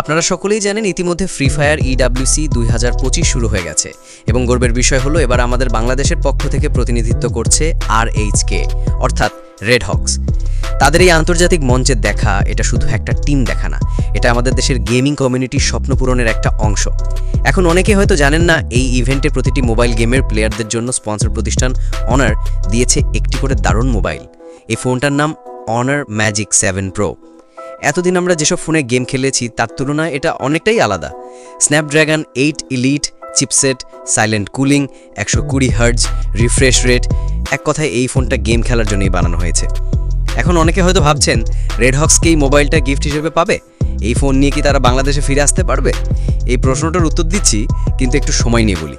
আপনারা সকলেই জানেন ইতিমধ্যে ফ্রি ফায়ার ইডাব্লিউসি দুই হাজার পঁচিশ শুরু হয়ে গেছে এবং গর্বের বিষয় হলো এবার আমাদের বাংলাদেশের পক্ষ থেকে প্রতিনিধিত্ব করছে আর এইচ কে অর্থাৎ রেড হক্স তাদের এই আন্তর্জাতিক মঞ্চের দেখা, এটা শুধু একটা টিম দেখা না, এটা আমাদের দেশের গেমিং কমিউনিটির স্বপ্ন পূরণের একটা অংশ। এখন অনেকে হয়তো জানেন না, এই ইভেন্টে প্রতিটি মোবাইল গেমের প্লেয়ারদের জন্য স্পন্সর প্রতিষ্ঠান অনার দিয়েছে একটি করে দারুণ মোবাইল। এই ফোনটার নাম অনার ম্যাজিক সেভেন প্রো এতদিন আমরা যেসব ফোনে গেম খেলেছি, তার তুলনায় এটা অনেকটাই আলাদা। Snapdragon eight elite chipset silent cooling একশো কুড়ি হার্জ রিফ্রেশ রেট এক কথায় এই ফোনটা গেম খেলার জন্যই বানানো হয়েছে। এখন অনেকে হয়তো ভাবছেন রেড হক্সকে এই মোবাইলটা গিফট হিসেবে পাবে? এই ফোন নিয়ে কি তারা বাংলাদেশে ফিরে আসতে পারবে? এই প্রশ্নটার উত্তর দিচ্ছি, কিন্তু একটু সময় নিয়ে বলি।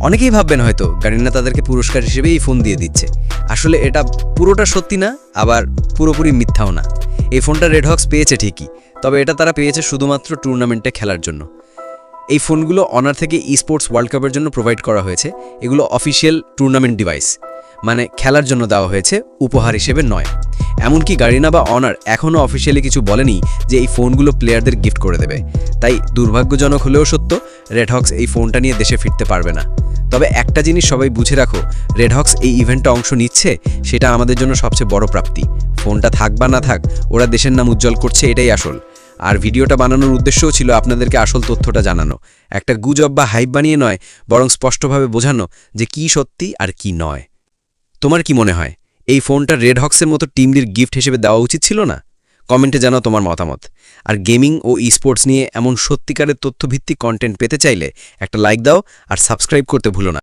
অনেকেই ভাববেন হয়তো গার্ডিনা তাদেরকে পুরস্কার হিসেবে এই ফোন দিয়ে দিচ্ছে। আসলে এটা পুরোটা সত্যি না, আবার পুরোপুরি মিথ্যাও না। এই ফোনটা রেড হক্স পেয়েছে ঠিকই, তবে এটা তারা পেয়েছে শুধুমাত্র টুর্নামেন্টে খেলার জন্য। এই ফোনগুলো অনার থেকে স্পোর্টস ওয়ার্ল্ড কাপের জন্য প্রোভাইড করা হয়েছে, এগুলো অফিসিয়াল টুর্নামেন্ট ডিভাইস মানে খেলার জন্য দেওয়া হয়েছে, উপহার হিসেবে নয়। এমনকি গারিনা বা অনার এখনও অফিসিয়ালি কিছু বলেনি যে এই ফোনগুলো প্লেয়ারদের গিফট করে দেবে। তাই দুর্ভাগ্যজনক হলেও সত্য রেড হক্স এই ফোনটা নিয়ে দেশে ফিরতে পারবে না। তবে একটা জিনিস সবাই বুঝে রাখো রেড হক্স এই ইভেন্টটা অংশ নিচ্ছে, সেটা আমাদের জন্য সবচেয়ে বড় প্রাপ্তি। ফোনটা থাক বা না থাক, ওরা দেশের নাম উজ্জ্বল করছে, এটাই আসল। আর ভিডিওটা বানানোর উদ্দেশ্যও ছিল আপনাদেরকে আসল তথ্যটা জানানো। একটা গুজব বা হাইপ বানিয়ে নয়, বরং স্পষ্টভাবে বোঝানো যে কি সত্যি আর কি নয়। তোমার কি মনে হয়, এই ফোনটা রেড হক্সের মতো টিমলির গিফট হিসেবে দেওয়া উচিত ছিল না? কমেন্টে জানাও তোমার মতামত। আর গেমিং ও ই স্পোর্টস নিয়ে এমন সত্যিকারের তথ্যভিত্তিক কন্টেন্ট পেতে চাইলে একটা লাইক দাও আর সাবস্ক্রাইব করতে ভুলো না।